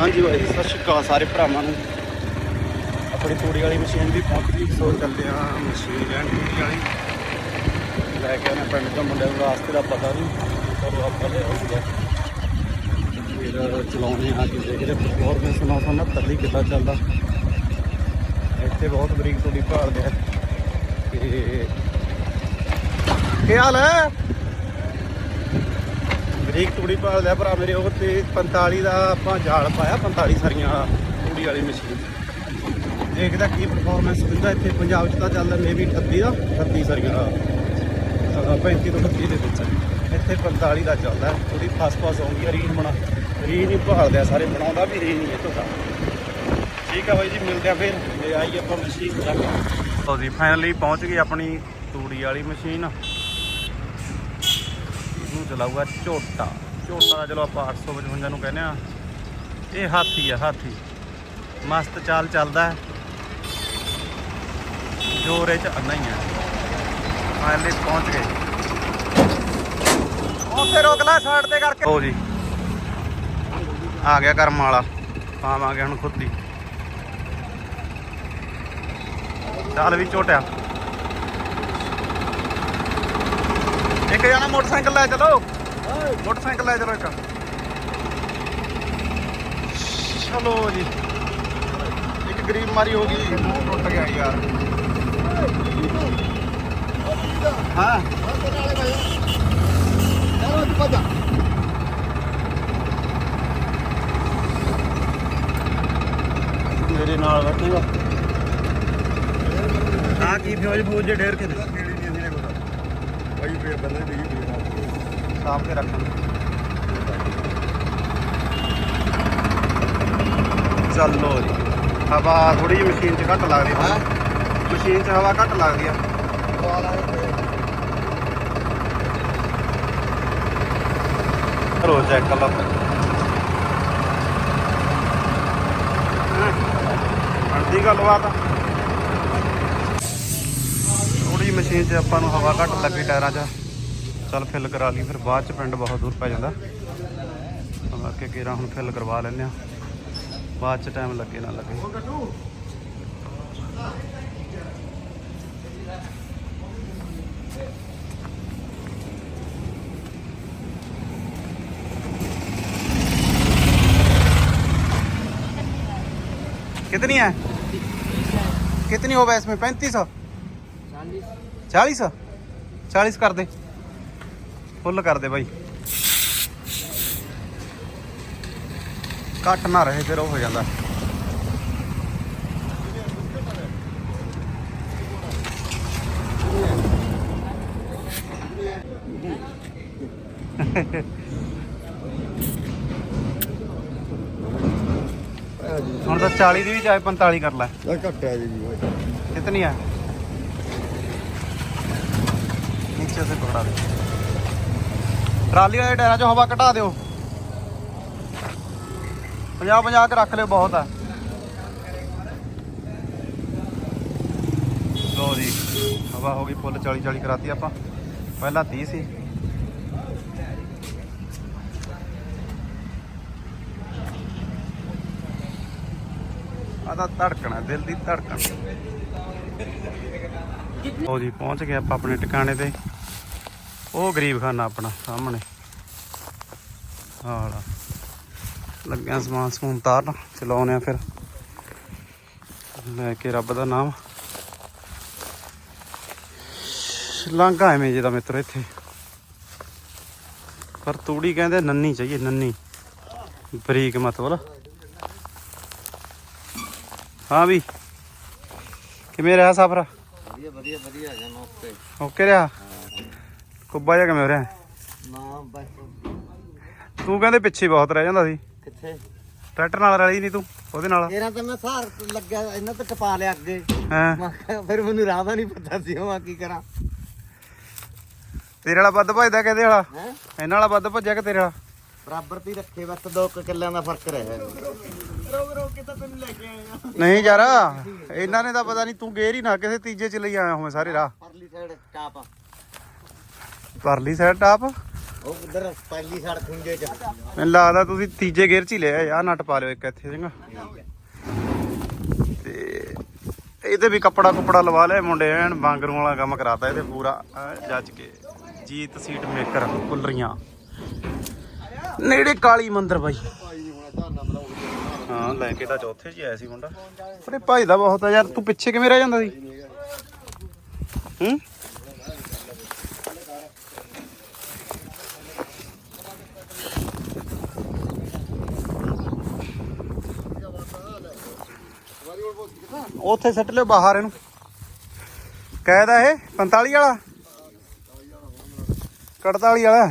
ਹਾਂਜੀ ਭਾਈ ਸਤਿ ਸ਼੍ਰੀ ਅਕਾਲ ਸਾਰੇ ਭਰਾਵਾਂ ਨੂੰ। ਆਪਣੀ ਤੂੜੀ ਵਾਲੀ ਮਸ਼ੀਨ ਵੀ ਪਹੁੰਚ ਗਈ ਸੋ ਚੱਲਦੇ ਆ, ਮਸ਼ੀਨ ਲੈਣ ਤੂੜੀ ਵਾਲੀ। ਲੈ ਕੇ ਆਉਣਾ ਪਿੰਡ ਤੋਂ ਮੁੰਡੇ ਨੂੰ ਰਾਸਤੇ ਦਾ ਪਤਾ ਨਹੀਂ ਚਲੋ ਆਪਾਂ ਲੈ ਆਉਂਦੇ ਫਿਰ ਚਲਾਉਣੇ ਆ ਕਿ ਦੇਖਦੇ ਪਰਫਾਰਮੈਂਸ 969 ਲਈ ਕਿੱਦਾਂ ਚੱਲਦਾ। ਇੱਥੇ ਬਹੁਤ ਬਰੀਕ ਤੂੜੀ ਭਾਲਦੇ ਆ। ਕਿ ਕੀ ਹਾਲ ਹੈ? ਠੀਕ ਤੂੜੀ ਭਾਲਦਾ ਭਰਾ ਮੇਰੇ, ਉਹ ਤੇ 45 ਦਾ ਆਪਾਂ ਜਾਲ ਪਾਇਆ 45 ਸਰੀਆਂ ਵਾਲਾ ਤੂੜੀ ਵਾਲੀ ਮਸ਼ੀਨ। ਦੇਖਦਾ ਕੀ ਪਰਫਾਰਮੈਂਸ ਦਿੰਦਾ ਇੱਥੇ, ਪੰਜਾਬ 'ਚ ਤਾਂ ਚੱਲਦਾ ਮੇਬੀ 38 ਦਾ 38 ਸਰੀਆਂ ਦਾ। 35 ਤੋਂ 38 ਦੇ ਵਿੱਚ ਇੱਥੇ 45 ਦਾ ਚੱਲਦਾ ਥੋੜੀ ਫਸ ਫਸ ਆਉਂਦੀ ਆ, ਰੀਨ ਬਣਾ ਰੀਨ ਹੀ ਭਾਲਦੇ ਆ ਸਾਰੇ, ਬਣਾਉਂਦਾ ਵੀ ਰੀਨ ਹੀ ਇੱਥੋਂ ਦਾ। ਠੀਕ ਆ ਬਾਈ ਜੀ, ਮਿਲਦੇ ਆ ਫਿਰ। ਲੈ ਆਈ ਆਪਾਂ ਮਸ਼ੀਨ ਚੱਕ ਲਓ ਜੀ ਫਾਈਨਲੀ ਪਹੁੰਚ ਗਈ ਆਪਣੀ ਤੂੜੀ ਵਾਲੀ ਮਸ਼ੀਨ। ਚਲਾਊਗਾ ਝੋਟਾ। ਝੋਟਾ ਦਾ ਚਲੋ ਆਪਾਂ 855 ਨੂੰ ਕਹਿੰਦੇ ਆ। ਇਹ ਹਾਥੀ ਆ, ਹਾਥੀ। ਮਸਤ ਚਾਲ ਚੱਲਦਾ ਜੋਰੇ ਚ ਅੰਨਾ ਹੀ ਆ। ਫਾਈਨਲੀ ਪਹੁੰਚ ਗਏ। ਉੱਥੇ ਰੋਕ ਲੈ ਸਾਈਡ ਤੇ ਕਰਕੇ। ਹੋ ਜੀ। ਆ ਗਿਆ ਕਰਮ ਵਾਲਾ। ਪਾਵਾਂਗੇ ਹੁਣ ਖੁਦ ਦੀ। ਚੱਲ ਵੀ ਝੋਟਿਆ। ਇੱਕ ਜਣਾ ਮੋਟਰਸਾਈਕਲ ਲੈ ਚਲੋ। ਮੋਟਰਸਾਈਕਲ ਲੈ ਚਲੋ ਇੱਕ। ਚਲੋ ਜੀ। ਇੱਕ ਗਰੀਬ ਮਾਰੀ ਹੋ ਗਈ। ਮੂੰਹ ਟੁੱਟ ਗਿਆ ਯਾਰ। ਹਾਂ। ਮੇਰੇ ਨਾਲ ਬੈਠੇਗਾ ਆ ਕੀ ਫਿਊਜ ਫੂਜ ਜੇ ਢੇਰ ਕੇ ਦੇ ਸਾਫ਼ ਕੇ ਰੱਖਾਂ ਚੱਲੋ ਜੀ। ਹਵਾ ਥੋੜੀ ਜਿਹੀ ਮਸ਼ੀਨ 'ਚ ਘੱਟ ਲੱਗਦੀ ਹੈ। ਮਸ਼ੀਨ 'ਚ ਹਵਾ ਘੱਟ ਲੱਗਦੀ ਆ ਰੋ ਚੈੱਕ ਕਰ ਲਾ ਅੰਦੀ ਗੱਲਬਾਤ? ਆ ਥੋੜੀ ਮਸ਼ੀਨ 'ਚ ਆਪਾਂ ਨੂੰ ਹਵਾ ਘੱਟ ਲੱਗੀ ਟਾਇਰਾਂ 'ਚ ਚੱਲ ਫਿਲ ਕਰਾ ਲਈ ਫਿਰ ਬਾਅਦ 'ਚ ਪਿੰਡ ਬਹੁਤ ਦੂਰ ਪੈ ਜਾਂਦਾ ਤਾਂ ਕਿ ਕਿਰਾ ਹੁਣ ਫਿਲ ਕਰਵਾ ਲੈਂਦੇ ਆ ਬਾਅਦ 'ਚ ਟਾਈਮ ਲੱਗੇ ਨਾ ਲੱਗੇ कितनी है कितनी होगा इसमें पैंतीस सौ 40 40 ਕਰ ਦੇ। ਫੁੱਲ ਕਰ ਦੇ ਬਾਈ। ਕੱਟ ਨਾ ਰਹੇ ਫਿਰ ਉਹ ਹੋ ਜਾਂਦਾ। ਹੁਣ ਤਾਂ 40 ਦੀ ਵੀ ਚਾਹੇ 45 ਕਰ ਲੈ। ਘਟਿਆ ਜੀ ਕਿਤਨੀ ਆ? ਨੀਚੇ ਸੇ ਪਕੜਾ ਦੇ ਟਰਾਲੀ ਵਾਲੇ ਟਾਇਰਾਂ 'ਚ ਹਵਾ ਘਟਾ ਦਿਓ। 50 50 ਰੱਖ ਲਿਓ ਬਹੁਤ ਆ। ਲੋ ਜੀ, ਹਵਾ ਹੋ ਗਈ ਫੁੱਲ 40 40 ਕਰਾਤੀ ਆਪਾਂ। ਪਹਿਲਾਂ 30 ਸੀ। ਆ ਤਾਂ ਧੜਕਣਾ ਦਿਲ ਦੀ ਧੜਕਣ। ਲੋ ਜੀ, ਪਹੁੰਚ ਗਏ ਆਪਾਂ ਆਪਣੇ ਟਿਕਾਣੇ ਤੇ। ਉਹ ਗਰੀਬ ਖਾਨਾ ਆਪਣਾ ਸਾਹਮਣੇ। ਹਾਲਾ ਲੱਗਿਆ ਸਮਾਨ ਸਮੂਨ ਤਾਰਨ ਚਲਾਉਨੇ ਆ ਫਿਰ। ਲੈ ਕੇ ਰੱਬ ਦਾ ਨਾਮ। ਲਾਂਘਾ ਐਵੇਂ ਜਿਹਦਾ ਮਿੱਤਰ ਇੱਥੇ। ਪਰ ਤੂੜੀ ਕਹਿੰਦੇ ਨੰਨੀ ਚਾਹੀਏ ਨੰਨੀ। ਬਰੀਕ ਮਤਲਬ ਹਾਂ ਵੀ। ਕਿਵੇਂ ਰਿਹਾ ਸਫਰ? ਵਧੀਆ ਵਧੀਆ ਵਧੀਆ ਜਾਂ ਓਕੇ ਓਕੇ ਰਿਹਾ ਕੁੱਬਾ ਜਿਹਾ ਕਿਵੇਂ ਹੋ ਰਿਹਾ? ਨਾ ਬਸ। ਤੂੰ ਕਹਿੰਦੇ ਪਿੱਛੇ ਬਹੁਤ ਰਹਿ ਜਾਂਦਾ ਸੀ। ਕਿੱਥੇ? ਟਰੈਕਟਰ ਨਾਲ ਰਲੀ ਨਹੀਂ ਤੂੰ ਉਹਦੇ ਨਾਲ। ਤੇਰਾ ਤਾਂ ਮੈਂ ਸਾਰ ਲੱਗਿਆ ਇਹਨਾਂ ਤੇ ਟਪਾ ਲਿਆ ਅੱਗੇ। ਹਾਂ? ਫਿਰ ਮੈਨੂੰ ਰਾਹ ਦਾ ਨਹੀਂ ਪਤਾ ਸੀ ਉਹ ਕੀ ਕਰਾਂ। ਤੇਰੇ ਵਾਲਾ ਵੱਧ ਭੱਜਦਾ ਕਿਹਦੇ ਵਾਲਾ? ਹੈ? ਇਹਨਾਂ ਵਾਲਾ ਵੱਧ ਭੱਜਿਆ ਕਿ ਤੇਰੇ ਵਾਲਾ? ਬਰਾਬਰ ਤੇ ਰੱਖੇ ਬਸ ਦੋ ਕੁ ਕਿੱਲਿਆਂ ਦਾ ਫ਼ਰਕ ਰਿਹਾ। ਰੋਕ ਰੋਕ ਕੇ ਤਾਂ ਤੈਨੂੰ ਲੈ ਕੇ ਆਇਆ ਨਹੀਂ ਯਾਰ ਇਹਨਾਂ ਨੇ ਤਾਂ ਪਤਾ ਨਹੀਂ ਤੂੰ ਗੇਰ ਹੀ ਨਾ ਕਿਸੇ ਤੀਜੇ ਚ ਲਈ ਆਇਆ ਹੋਵੇਂ ਸਾਰੇ ਰਾਹ। ਪਰਲੀ ਸਾਈਡ ਟਾਪ ਪਰਲੀ ਸਾਈਡ ਟਾਪ ਉਹ ਉਧਰ ਪਹਿਲੀ ਸੜਕ ਖੁੰਝੇ ਚ। ਮੈਨੂੰ ਲੱਗਦਾ ਤੁਸੀਂ ਤੀਜੇ ਗੇਅਰ 'ਚ ਹੀ ਲਿਆ ਯਾਰ ਨਟ ਪਾ ਲਿਓ ਇੱਕ ਇੱਥੇ ਸਿੰਘਾ। ਤੇ ਇਹਦੇ ਵੀ ਕੱਪੜਾ ਕੁਪੜਾ ਲਵਾ ਲਿਆ ਮੁੰਡੇ ਐਨ ਬਾਂਗਰੂ ਵਾਲਾ ਕੰਮ ਕਰਾਤਾ ਇਹਦੇ ਪੂਰਾ ਐਨ ਜੱਜ ਕੇ। ਜੀਤ ਸੀਟ ਮੇਕਰ ਕੁੱਲਰੀਆਂ। ਨੇੜੇ ਕਾਲੀ ਮੰਦਰ ਬਾਈ। ਹਾਂ ਲੈ ਕੇ ਤਾਂ ਚੌਥੇ 'ਚ ਆਇਆ ਸੀ ਮੁੰਡਾ। ਪਰ ਇਹ ਭਾਈ ਦਾ ਬਹੁਤ ਆ ਯਾਰ ਤੂੰ ਪਿੱਛੇ ਕਿਵੇਂ ਰਹਿ ਜਾਂਦਾ ਸੀ? ਹੂੰ? ਉੱਥੇ ਸੱਟ ਲਿਓ ਬਾਹਰ ਇਹਨੂੰ। ਕਹਿਦਾ ਇਹ 45 ਵਾਲਾ। 48 ਵਾਲਾ।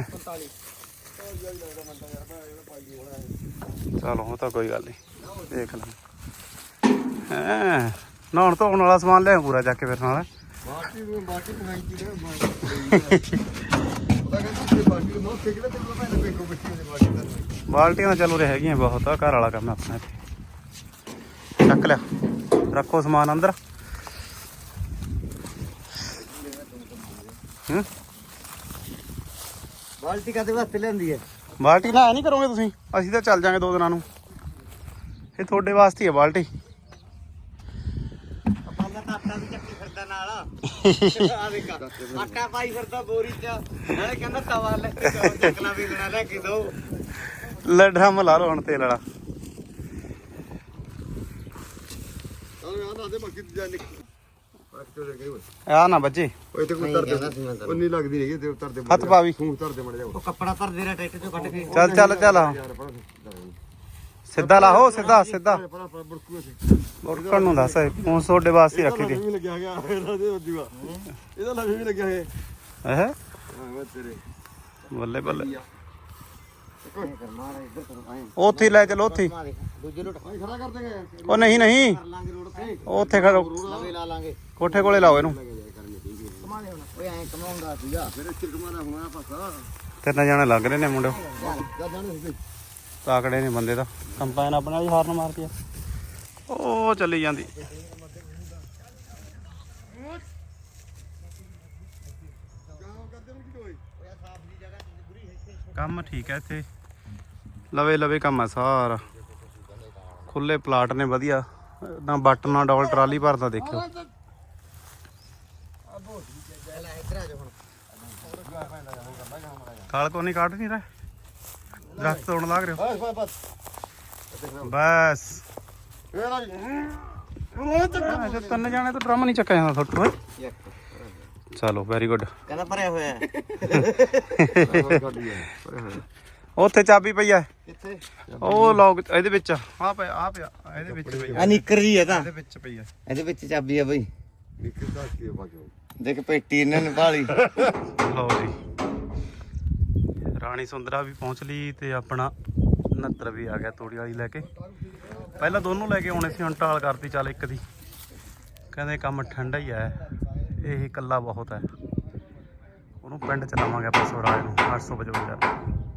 ਚਲੋ ਉਹ ਤਾਂ ਕੋਈ ਗੱਲ ਨਹੀਂ ਦੇਖ ਲੈ। ਹਾਂ, ਨਹਾਉਣ ਧੋਣ ਵਾਲਾ ਸਮਾਨ ਲਿਆ ਪੂਰਾ ਚੱਕ ਕੇ ਫਿਰ ਨਾਲ। ਬਾਕੀ ਬਾਕੀ ਬਣਾਈ ਕੀ ਉਹਦਾ ਕਹਿੰਦੀ ਬਾਕੀ ਨੋ ਸਿੱਖਦੇ ਤੇ ਮੈਂ ਤੇ ਬੇਕੋ ਬਿੱਟੀ ਦੇ ਬਾਕੀ ਦਾ ਬਾਲਟੀਆਂ ਚਲੋ ਰੇ ਹੈਗੀਆਂ ਬਹੁਤ ਆ, ਘਰ ਵਾਲਾ ਕੰਮ ਆਪਣਾ ਇੱਥੇ। ਚੱਕ ਲਿਆ। ਰੱਖੋ ਸਮਾਨ ਅੰਦਰ। ਹੂੰ? ਬਾਲਟੀ ਕਾਦੇ ਵਾਸਤੇ ਲੈਂਦੀ ਹੈ ਬਾਲਟੀ ਨਾ ਨਹੀਂ ਕਰੋਗੇ ਤੁਸੀਂ? ਅਸੀਂ ਤਾਂ ਚੱਲ ਜਾਾਂਗੇ ਦੋ ਦਿਨਾਂ ਨੂੰ। ਇਹ ਤੁਹਾਡੇ ਵਾਸਤੇ ਹੀ ਹੈ ਬਾਲਟੀ। ਆਪਾਂ ਤਾਂ ਆਟਾ ਵੀ ਚੱਕੀ ਫਿਰਦਾ ਨਾਲ। ਆ ਦੇਖ ਆਟਾ ਪਾਈ ਫਿਰਦਾ ਬੋਰੀ ਚ। ਨਾਲੇ ਕਹਿੰਦਾ ਤਵਾ ਲੈ ਤਵਾ ਚੱਕਣਾ ਵੀ ਲੈਣਾ ਲੈ ਕੇ ਦੋ। ਲੈ ਡਰਮ ਲਾ ਲਓ ਹੁਣ ਤੇਲ ਵਾਲਾ ਆਹ ਯਾਰ ਨਾ ਦੇ ਬਾਕੀ ਦੂਜਾ ਨਿਕ ਬਾਕੀ ਤੇ ਗਏ ਓਏ ਆ ਨਾ ਓਏ ਤੇ ਕੋਈ ਨਹੀਂ ਤਰਦੇ ਤੈਨੂੰ। ਉਨੀ ਲੱਗਦੀ ਨਹੀਂ ਤੇ ਉਤਰਦੇ ਹੱਥ ਪਾ ਵੀ ਖੂਨ ਤਰਦੇ ਮੜ ਜਾਓ ਉਹ। ਕੱਪੜਾ ਧਰ ਦੇ ਰਿਹਾ ਟਰੈਕਟਰ ਚੋਂ ਕੱਢ ਕੇ। ਚੱਲ ਚੱਲ ਚੱਲ ਆ। ਸਿੱਧਾ ਲਾਹੋ ਸਿੱਧਾ ਸਿੱਧਾ। ਬੜਕੂ ਬੁਰਕਣ ਨੂੰ ਦੱਸ ਫੋਨ ਤੁਹਾਡੇ ਵਾਸਤੇ ਰੱਖੀ ਦੀ ਵੀ ਲੱਗਿਆ ਗਿਆ ਇਹਦਾ ਦੇ ਵੱਜੂਗਾ ਇਹਦਾ ਲੱਗ ਵੀ ਲੱਗਿਆ ਹੈ ਹੈ? ਹਾਂ ਵਾ ਤੇਰੇ ਬੱਲੇ ਬੱਲੇ ਕਰ ਮਾਰ ਇੱਧਰ ਕਰ ਆਏ ਉੱਥੇ ਲੈ ਚਲੋ ਉੱਥੇ। ਮਾਰੇ ਦੂਜੇ ਲੋਟ ਖੜਾ ਕਰ ਦੇਗੇ। ਉਹ ਨਹੀਂ ਨਹੀਂ। ਉੱਥੇ ਖੜੋ। ਨਵੇਂ ਲਾ ਲਾਂਗੇ। ਕੋਠੇ ਕੋਲੇ ਲਾਓ ਇਹਨੂੰ। ਕਮਾ ਲੈ ਹੁਣ। ਓਏ ਐਂ ਕਮਾਉਂਦਾ ਸੀਗਾ। ਮੇਰੇ ਚਿਰਕ ਮਾਰਾ ਹੋਣਾ ਫਸਾ ਤਿੰਨ ਜਣੇ ਲੱਗ ਰਹੇ ਨੇ ਮੁੰਡੇ। ਜਾ ਜਾਣੇ ਸੀ। ਤਾਕੜੇ ਨੇ ਬੰਦੇ ਦਾ ਕੰਪਾਈਨ ਆਪਣੇ ਵਾਲੀ ਹਾਰਨ ਮਾਰਦੀ ਆ। ਉਹ ਚੱਲੀ ਜਾਂਦੀ। ਕੰਮ ਠੀਕ ਹੈ ਇੱਥੇ। ਲਵੇ ਲਵੇ ਕੰਮ ਹੈ ਸਾਰਾ। ਖੁੱਲੇ ਪਲਾਟ ਨੇ ਵਧੀਆ। ਨਾ ਬੱਟ ਨਾ ਡਬਲ ਟਰਾਲੀ ਭਰਦਾ ਦੇਖਿਓ। ਆ ਕਾਲ ਕੋ ਨਹੀਂ ਕੱਢ ਨਹੀਂ ਰਿਹਾ? ਦਰਖਤ ਤੋੜਨ ਲੱਗ ਰਿਹਾ ਬਸ ਬਸ ਬਸ। ਬਸ। ਇਹ ਨਾ ਅੱਛਾ ਤਿੰਨ ਜਾਣੇ ਤੋਂ ਡਰਮ ਨਹੀਂ ਚੱਕਿਆ ਜਾਂਦਾ ਤੋਂ ਚਲੋ ਵੈਰੀ ਗੁੱਡ ਕਹਿੰਦਾ ਭਰਿਆ ਹੋਇਆ ਹੈ। ਉੱਥੇ ਚਾਬੀ ਪਈ ਆ। ਕਿੱਥੇ? ਉਹ ਲੋਕ ਇਹਦੇ ਵਿੱਚ। ਆ ਪਿਆ ਆ ਪਿਆ ਇਹਦੇ ਵਿੱਚ ਪਈ ਆ। ਆ ਨਿੱਕਰ ਜੀ ਹੈ ਤਾਂ। ਇਹਦੇ ਵਿੱਚ ਪਈ ਆ। ਇਹਦੇ ਵਿੱਚ ਚਾਬੀ ਆ ਬਈ। ਨਿਕਲ ਦਾ ਕੀ ਬਾਜੋ ਦੇਖ ਪੇਟੀ ਇਹਨਾਂ ਨੇ ਭਾਲੀ। ਲਓ ਜੀ। ਰਾਣੀ ਸੁੰਦਰਾ ਵੀ ਪਹੁੰਚ ਲਈ ਤੇ ਆਪਣਾ ਨੱਤਰ ਵੀ ਆ ਗਿਆ ਤੋੜੀ ਵਾਲੀ ਲੈ ਕੇ। ਪਹਿਲਾਂ ਦੋਨੋਂ ਲੈ ਕੇ ਆਉਣੇ ਸੀ ਹੁਣ ਟਾਲ ਕਰਤੀ ਚੱਲ ਇੱਕ ਦੀ। ਕਹਿੰਦੇ ਕੰਮ ਠੰਡਾ ਹੀ ਹੈ ਇਹ ਇਕੱਲਾ ਬਹੁਤ ਹੈ ਉਹਨੂੰ ਪਿੰਡ ਚ ਲਾਵਾਂਗੇ ਆਪਾਂ ਸਵਰਾਜ ਨੂੰ 855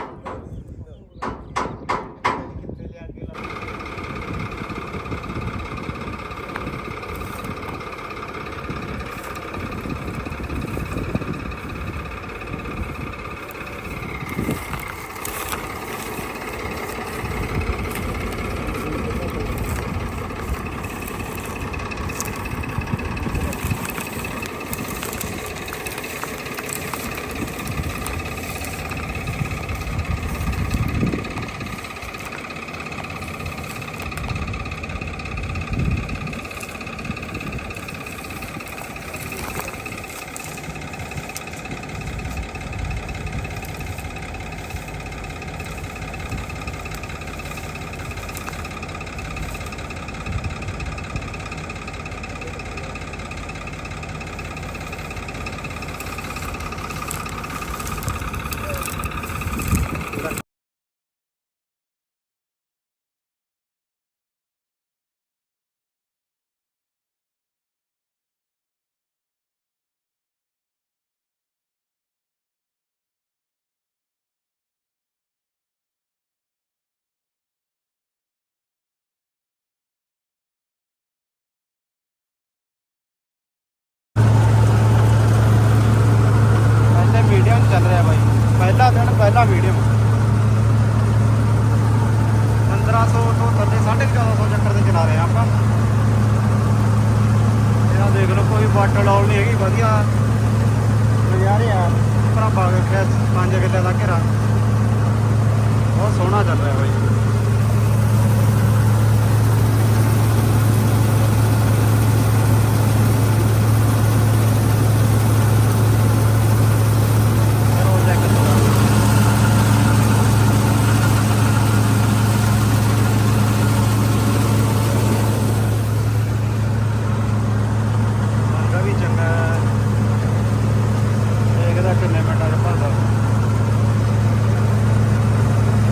ਛੋਟਾ ਮੀਡੀਅਮ 1500 ਤੋਂ ਥੱਲੇ 1450 ਚੱਕਰ ਦੇ ਚਲਾ ਰਹੇ ਆ ਆਪਾਂ। ਇਹ ਦੇਖ ਲਓ, ਕੋਈ ਵਾਟਰ ਡਾਲ ਨਹੀਂ ਹੈਗੀ, ਵਧੀਆ। ਨਜ਼ਾਰੇ ਆ। ਭਰਾਵਾ, ਵੇਖਿਆ, ਪੰਜ ਕਿੱਲੇ ਦਾ ਘੇਰਾ। ਬਹੁਤ ਸੋਹਣਾ ਚੱਲ ਰਿਹਾ ਬਾਈ।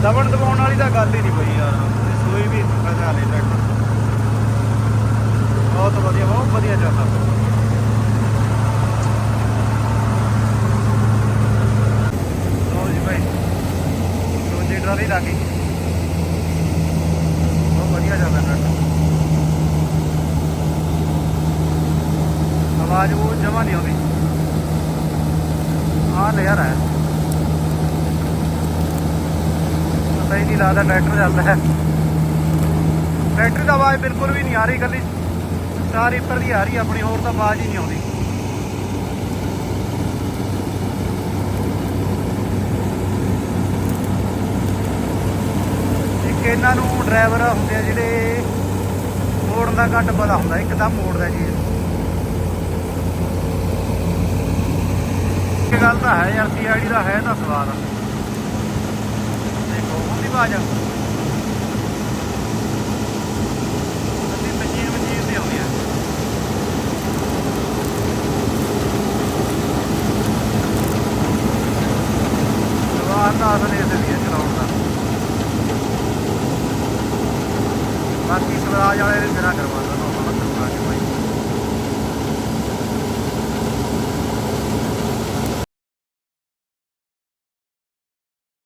ਦਬਣ ਦਬਾਉਣ ਵਾਲੀ ਤਾਂ ਗੱਲ ਹੀ ਨਹੀਂ ਪਈ ਯਾਰ। ਸੂਈ ਵੀ ਮਜ਼ਾ ਲੈ ਟਰੈਕਟਰ ਬਹੁਤ ਵਧੀਆ ਬਹੁਤ ਵਧੀਆ ਚੱਲਦਾ ਲਓ ਜੀ ਭਾਈ, ਦੂਜੀ ਟਰਾਲੀ ਲੱਗ ਗਈ। ਬਹੁਤ ਵਧੀਆ ਚੱਲਦਾ ਟਰੈਕਟਰ ਆਵਾਜ਼ ਉਹ ਜਮਾ ਨਹੀਂ ਆਉਂਦੀ। ਆ ਨਜ਼ਾਰਾ ਹੈ। ਪਤਾ ਹੀ ਨਹੀਂ ਲੱਗਦਾ ਟਰੈਕਟਰ ਚੱਲਦਾ ਹੈ। ਟਰੈਕਟਰ ਦੀ ਆਵਾਜ਼ ਬਿਲਕੁਲ ਵੀ ਨਹੀਂ ਆ ਰਹੀ ਇਕੱਲੀ। ਸਟਾਰ ਰੀਪਰ ਦੀ ਆ ਰਹੀ ਆਪਣੀ ਹੋਰ ਤਾਂ ਆਵਾਜ਼ ਹੀ ਨਹੀਂ ਆਉਂਦੀ। ਇੱਕ ਇਹਨਾਂ ਨੂੰ ਡਰਾਈਵਰ ਹੁੰਦੇ ਆ ਜਿਹੜੇ ਮੋੜਨ ਦਾ ਘੱਟ ਪਤਾ ਹੁੰਦਾ, ਇੱਕਦਮ ਮੋੜਦਾ ਜੀ ਇੱਕ ਗੱਲ ਤਾਂ ਹੈ ਯਾਰ ਸੀਆਈਡੀ ਦਾ ਹੈ ਤਾਂ ਸਵਾਦ ਉਹਦੀ ਆਵਾਜ਼।